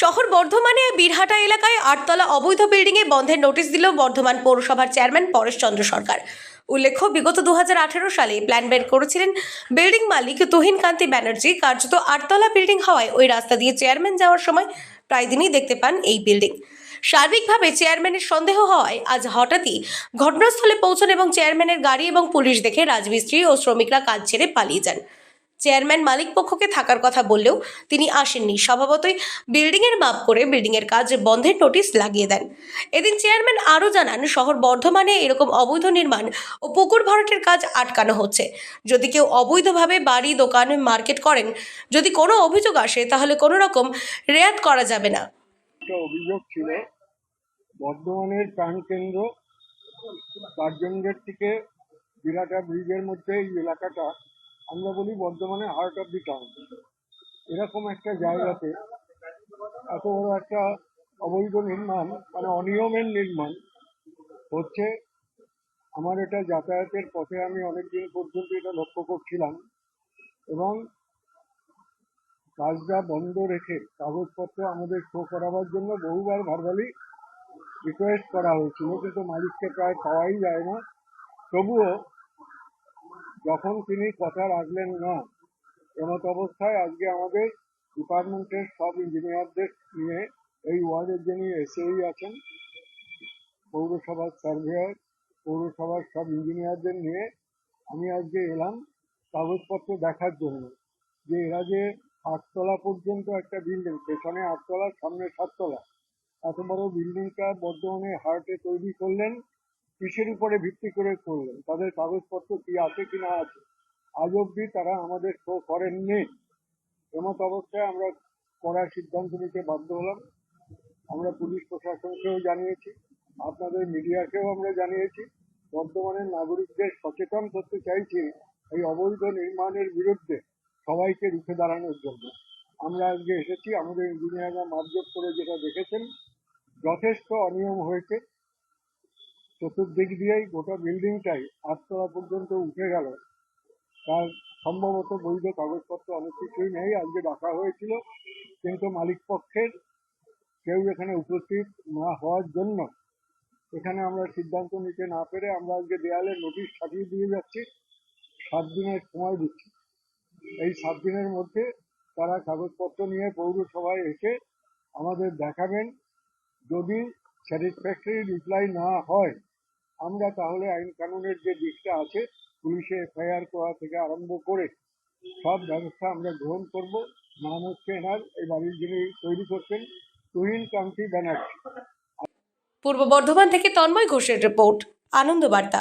শহর বর্ধমানে বীরহাটা এলাকায় আটতলা অবৈধ বিল্ডিংয়ে বন্ধের নোটিশ দিল বর্ধমান পৌরসভার চেয়ারম্যান পরেশচন্দ্র সরকার। উল্লেখ্য, বিগত দু হাজার আঠেরো সালে প্ল্যান বের করেছিলেন বিল্ডিং মালিক তুহিন কান্তি ব্যানার্জি। কার্যত আটতলা বিল্ডিং হওয়ায় ওই রাস্তা দিয়ে চেয়ারম্যান যাওয়ার সময় প্রায় দিনই দেখতে পান এই বিল্ডিং। সার্বিকভাবে চেয়ারম্যানের সন্দেহ হওয়ায় আজ হঠাৎই ঘটনাস্থলে পৌঁছন এবং চেয়ারম্যানের গাড়ি এবং পুলিশ দেখে রাজমিস্ত্রি ও শ্রমিকরা কাজ ছেড়ে পালিয়ে যান। চেয়ারম্যান মালিক পক্ষকে থাকার কথা বললেও তিনি আসেননি। স্বভাবতই বিল্ডিংয়ের মাপ করে বিল্ডিংয়ের কাজ বন্ধের নোটিশ লাগিয়ে দেন। এদিন চেয়ারম্যান আরও জানান, শহর বর্ধমানে এরকম অবৈধ নির্মাণ ও পুকুর ভরাটের কাজ আটকানো হচ্ছে। যদি কেউ অবৈধভাবে বাড়ি, দোকান, মার্কেট করেন, যদি কোনো অভিযোগ আসে, তাহলে কোনো রকম রেয়াত করা যাবে না। অভিযোগ ছিল, বর্ধমানের প্রাণকেন্দ্র কার্জন গেট থেকে বিরাটা ব্রিজের মধ্যে এই এলাকাটা আমরা বলি বর্ধমানে হার্ট অফ দি টাউন এরকম একটা জায়গাতে এত বড় একটা অবৈধ নির্মাণ মানে অনিয়মের নির্মাণ হচ্ছে। আমার এটা যাতায়াতের পথে আমি অনেকদিন পর্যন্ত এটা লক্ষ্য করছিলাম এবং কাজটা বন্ধ রেখে কাগজপত্র আমাদের শো করাবার জন্য বহুবার ভারবালি রিকোয়েস্ট করা হয়েছিল, কিন্তু মালিককে প্রায় পাওয়াই যায় না। তবুও যখন তিনি কথা রাখলেন না, এমত অবস্থায় আজকে আমাদের ডিপার্টমেন্টের সব ইঞ্জিনিয়ারদের নিয়ে এই ওয়ার্ডের যিনি এসেই আছেন, পৌরসভার সার্ভেয়ার, পৌরসভার সব ইঞ্জিনিয়ারদের নিয়ে আমি আজকে এলাম কাগজপত্র দেখার জন্য। যে এরা যে আটতলা পর্যন্ত একটা বিল্ডিং, পেছনে আটতলা, সামনে সাততলা, এত বড় বিল্ডিংটা বর্ধমানে হার্টে তৈরি করলেন কিসের উপরে ভিত্তি করে করলেন। তাদের কাগজপত্র কি আছে কি না আছে, আজ অব্দি তারা আমাদের শো করেননি। এমত অবস্থায় আমরা করার সিদ্ধান্ত নিতে বাধ্য হলাম। আমরা পুলিশ প্রশাসনকেও জানিয়েছি, আপনাদের মিডিয়াকেও আমরা জানিয়েছি। বর্তমানের নাগরিকদের সচেতন করতে চাইছি এই অবৈধ নির্মাণের বিরুদ্ধে সবাইকে রুখে দাঁড়ানোর জন্য। আমরা আজকে এসেছি, আমাদের ইঞ্জিনিয়াররা মাপজোক করে যেটা দেখেছেন, যথেষ্ট অনিয়ম হয়েছে। চতুর্দিক দিয়েই গোটা বিল্ডিংটাই আটতলা পর্যন্ত উঠে গেল। তার সম্ভবত বৈধ কাগজপত্র অনেক কিছুই নেই, আজকে ডাকা হয়েছিল। কিন্তু মালিক পক্ষের কেউ এখানে উপস্থিত না হওয়ার জন্য এখানে আমরা সিদ্ধান্ত নিতে না পেরে আমরা আজকে দেয়ালে নোটিশ ছাপিয়ে দিয়ে যাচ্ছি। সাত দিনের সময় দিচ্ছি। এই সাত দিনের মধ্যে তারা কাগজপত্র নিয়ে পৌরসভায় এসে আমাদের দেখাবেন। যদি স্যাটিসফ্যাক্টরি রিপ্লাই না হয় আমরা তাহলে আইন কানুনের যে দিকটা আছে, পুলিশে, এফআইআর করা থেকে আরম্ভ করে সব ব্যবস্থা আমরা গ্রহণ করব। নাম হচ্ছে এনার, এই বাড়ির যিনি তৈরি করছেন, তুহিন কান্তি ব্যানার্জি। পূর্ব বর্ধমান থেকে তন্ময় ঘোষের রিপোর্ট আনন্দ বার্তা